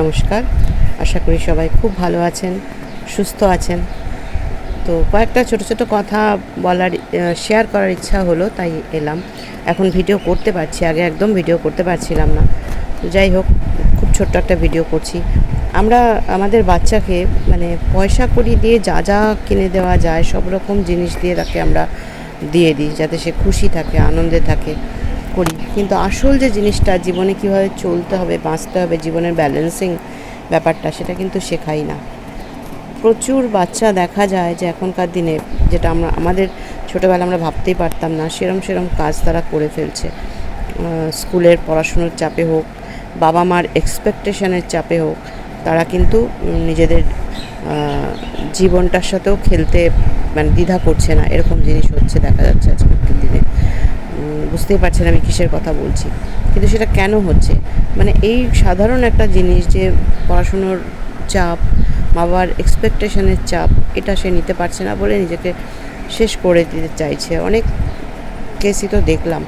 নমস্কার। আশা করি সবাই খুব ভালো আছেন, সুস্থ আছেন। তো কয়েকটা ছোট ছোট কথা বলার শেয়ার করার ইচ্ছা হলো, তাই এলাম। এখন ভিডিও করতে পারছি, আগে একদম ভিডিও করতে পারছিলাম না। যাই হোক, খুব ছোট্ট একটা ভিডিও করছি। আমরা, আমাদের বাচ্চাকে মানে পয়সা কড়ি দিয়ে যা যা কিনে দেওয়া যায়, সব রকম জিনিস দিয়ে তাকে আমরা দিয়ে দিই, যাতে সে খুশি থাকে, আনন্দে থাকে। করি। কিন্তু আসল যে জিনিসটা, জীবনে কীভাবে চলতে হবে, বাঁচতে হবে, জীবনের ব্যালেন্সিং ব্যাপারটা, সেটা কিন্তু শেখাই না। প্রচুর বাচ্চা দেখা যায় যে এখনকার দিনে, যেটা আমরা, আমাদের ছোটোবেলা আমরা ভাবতেই পারতাম না, সেরম সেরম কাজ তারা করে ফেলছে। স্কুলের পড়াশুনোর চাপে হোক বাবা মার এক্সপেকটেশনের চাপে হোক, তারা কিন্তু নিজেদের জীবনটার সাথেও খেলতে মানে দ্বিধা করছে না, এরকম জিনিস হচ্ছে, দেখা যাচ্ছে আজকের দিনে। বুঝতেই পারছেন আমি কিসের কথা বলছি। কিন্তু সেটা কেন হচ্ছে? মানে এই সাধারণ একটা জিনিস যে পড়াশুনোর চাপ বাবার এক্সপেকটেশনের চাপ, এটা সে নিতে পারছে না বলে নিজেকে শেষ করে দিতে চাইছে। অনেক কেসই তো দেখলাম।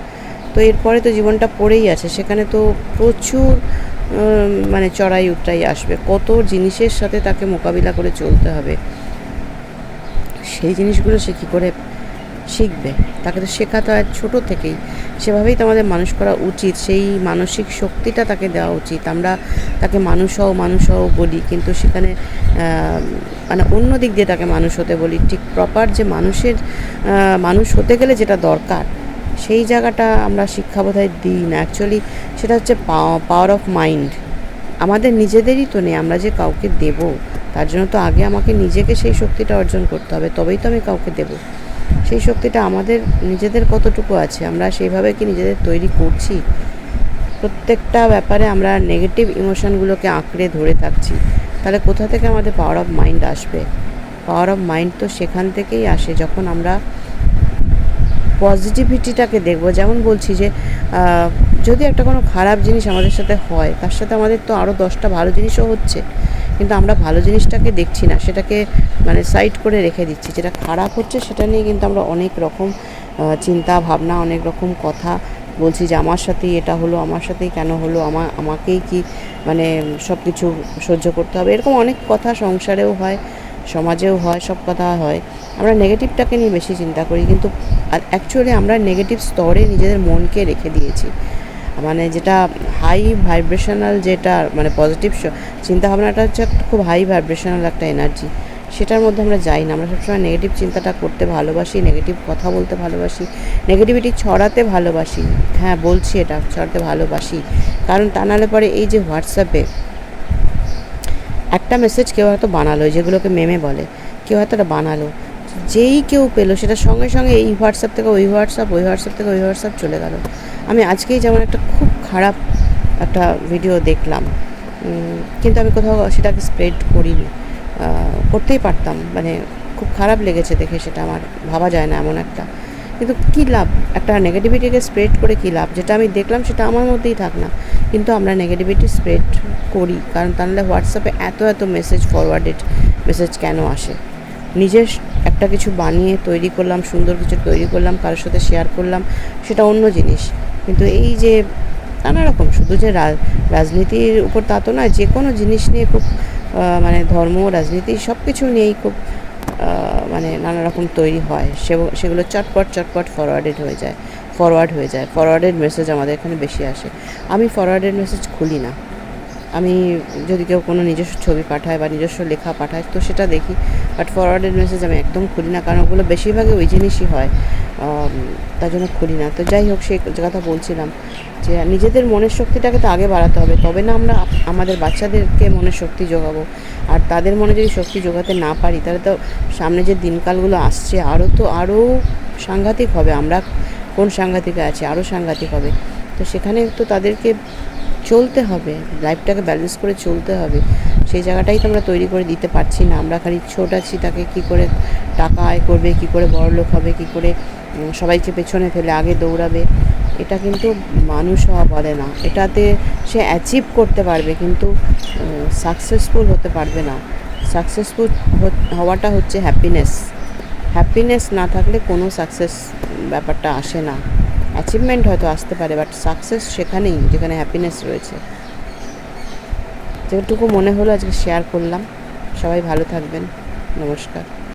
তো এরপরে তো জীবনটা পড়েই আছে। সেখানে তো প্রচুর মানে চড়াই উতরাই আসবে। কত জিনিসের সাথে তাকে মোকাবিলা করে চলতে হবে। সেই জিনিসগুলো সে কী করে শিখবে। তাকে তো শেখাতে হয় ছোটো থেকেই। সেভাবেই তো আমাদের মানুষ করা উচিত। সেই মানসিক শক্তিটা তাকে দেওয়া উচিত। আমরা তাকে মানুষ হও মানুষ হও বলি। কিন্তু সেখানে মানে অন্য দিক দিয়ে তাকে মানুষ হতে বলি। ঠিক প্রপার যে মানুষের মানুষ হতে গেলে যেটা দরকার, সেই জায়গাটা আমরা শিক্ষা বোধহয় দিই না। অ্যাকচুয়ালি সেটা হচ্ছে পাওয়ার অফ মাইন্ড আমাদের নিজেদেরই তো নেই। আমরা যে কাউকে দেব, তার জন্য তো আগে আমাকে নিজেকে সেই শক্তিটা অর্জন করতে হবে। তবেই তো আমি কাউকে দেব। সেই শক্তিটা আমাদের নিজেদের কতটুকু আছে? আমরা সেইভাবে কি নিজেদের তৈরি করছি? প্রত্যেকটা ব্যাপারে আমরা নেগেটিভ ইমোশনগুলোকে আঁকড়ে ধরে থাকছি। তাহলে কোথা থেকে আমাদের পাওয়ার অফ মাইন্ড আসবে? পাওয়ার অফ মাইন্ড তো সেখান থেকেই আসে যখন আমরা পজিটিভিটিটাকে দেখব। যেমন বলছি যে যদি একটা কোনো খারাপ জিনিস আমাদের সাথে হয়, তার সাথে আমাদের তো আরও দশটা ভালো জিনিসও হচ্ছে। কিন্তু আমরা ভালো জিনিসটাকে দেখছি না, সেটাকে মানে সাইড করে রেখে দিচ্ছি। যেটা খারাপ হচ্ছে সেটা নিয়ে কিন্তু আমরা অনেক রকম চিন্তা, ভাবনা, অনেক রকম কথা বলছি যে আমার সাথেই এটা হলো, আমার সাথেই কেন হলো আমার আমাকেই কি মানে সব কিছু সহ্য করতে হবে। এরকম অনেক কথা সংসারেও হয়, সমাজেও হয়, সব কথা হয়। আমরা নেগেটিভটাকে নিয়ে বেশি চিন্তা করি, কিন্তু অ্যাকচুয়ালি আমরা নেগেটিভ স্তরে নিজেদের মনকে রেখে দিয়েছি। মানে যেটা হাই ভাইব্রেশনাল যেটা মানে পজিটিভ চিন্তাভাবনাটা হচ্ছে একটা খুব হাই ভাইব্রেশনাল একটা এনার্জি সেটার মধ্যে আমরা যাই না। আমরা সবসময় নেগেটিভ চিন্তাটা করতে ভালোবাসি নেগেটিভ কথা বলতে ভালোবাসি নেগেটিভিটি ছড়াতে ভালোবাসি। হ্যাঁ বলছি এটা, ছড়াতে ভালোবাসি। কারণ তা নাহলে পরে এই যে হোয়াটসঅ্যাপে একটা মেসেজ কেউ হয়তো বানালো, যেগুলোকে মেমে বলে। কেউ হয়তো এটা বানালো। যেই কেউ পেল, সেটা সঙ্গে সঙ্গে এই হোয়াটসঅ্যাপ থেকে ওই হোয়াটসঅ্যাপ ওই হোয়াটসঅ্যাপ থেকে ওই হোয়াটসঅ্যাপ চলে গেল। আমি আজকেই যেমন একটা খুব খারাপ একটা ভিডিও দেখলাম কিন্তু আমি কোথাও সেটাকে স্প্রেড করিনি। করতেই পারতাম মানে খুব খারাপ লেগেছে দেখে সেটা আমার, ভাবা যায় না এমন একটা। কিন্তু কী লাভ? একটা নেগেটিভিটিকে স্প্রেড করে কী লাভ? যেটা আমি দেখলাম সেটা আমার মধ্যেই থাক না। কিন্তু আমরা নেগেটিভিটি স্প্রেড করি, কারণ তাহলে হোয়াটসঅ্যাপে এত এত মেসেজ ফরওয়ার্ডেড মেসেজ কেন আসে? নিজের একটা কিছু বানিয়ে তৈরি করলাম, সুন্দর কিছু তৈরি করলাম, কারোর সাথে শেয়ার করলাম, সেটা অন্য জিনিস। কিন্তু এই যে নানা রকম, শুধু যে রাজনীতির উপর তা তো নয়, যে কোনো জিনিস নিয়ে খুব মানে ধর্ম, রাজনীতি সব কিছু নিয়েই খুব মানে নানা রকম তৈরি হয়। সেগুলো চটপট চটপট ফরওয়ার্ডেড হয়ে যায় ফরওয়ার্ড হয়ে যায়। ফরওয়ার্ডেড মেসেজ আমাদের এখানে বেশি আসে। আমি ফরওয়ার্ডেড মেসেজ খুলি না। আমি যদি কেউ কোনো নিজস্ব ছবি পাঠায় বা নিজস্ব লেখা পাঠায়, তো সেটা দেখি। বাট ফরওয়ার্ডেড মেসেজ আমি একদম খুলি না, কারণ ওগুলো বেশিরভাগই ওই জিনিসই হয়। তার জন্য খুলি না। তো যাই হোক, সে কথা বলছিলাম যে নিজেদের মনের শক্তিটাকে তো আগে বাড়াতে হবে, তবে না আমরা আমাদের বাচ্চাদেরকে মনের শক্তি যোগাবো। আর তাদের মনে যদি শক্তি যোগাতে না পারি, তাহলে তো সামনে যে দিনকালগুলো আসছে আরও তো আরও সাংঘাতিক হবে। আমরা কোন সাংঘাতিকে আছি? আরও সাংঘাতিক হবে। তো সেখানে তো তাদেরকে চলতে হবে লাইফটাকে ব্যালেন্স করে চলতে হবে। সেই জায়গাটাই তো আমরা তৈরি করে দিতে পারছি না। আমরা খালি ছোট আছি, তাকে কি করে টাকা আয় করবে, কি করে বড়লোক হবে, কি করে সবাইকে পেছনে ফেলে আগে দৌড়াবে। এটা কিন্তু মানুষ হওয়া বলে না। এটাতে সে অ্যাচিভ করতে পারবে, কিন্তু সাকসেসফুল হতে পারবে না। সাকসেসফুল হওয়াটা হচ্ছে হ্যাপিনেস হ্যাপিনেস না থাকলে কোনো সাকসেস ব্যাপারটা আসে না। অ্যাচিভমেন্ট হয়তো আসতে পারে বাট সাকসেস সেখানেই, যেখানে হ্যাপিনেস রয়েছে। যেটুকু মনে হলো আজকে শেয়ার করলাম। সবাই ভালো থাকবেন। নমস্কার।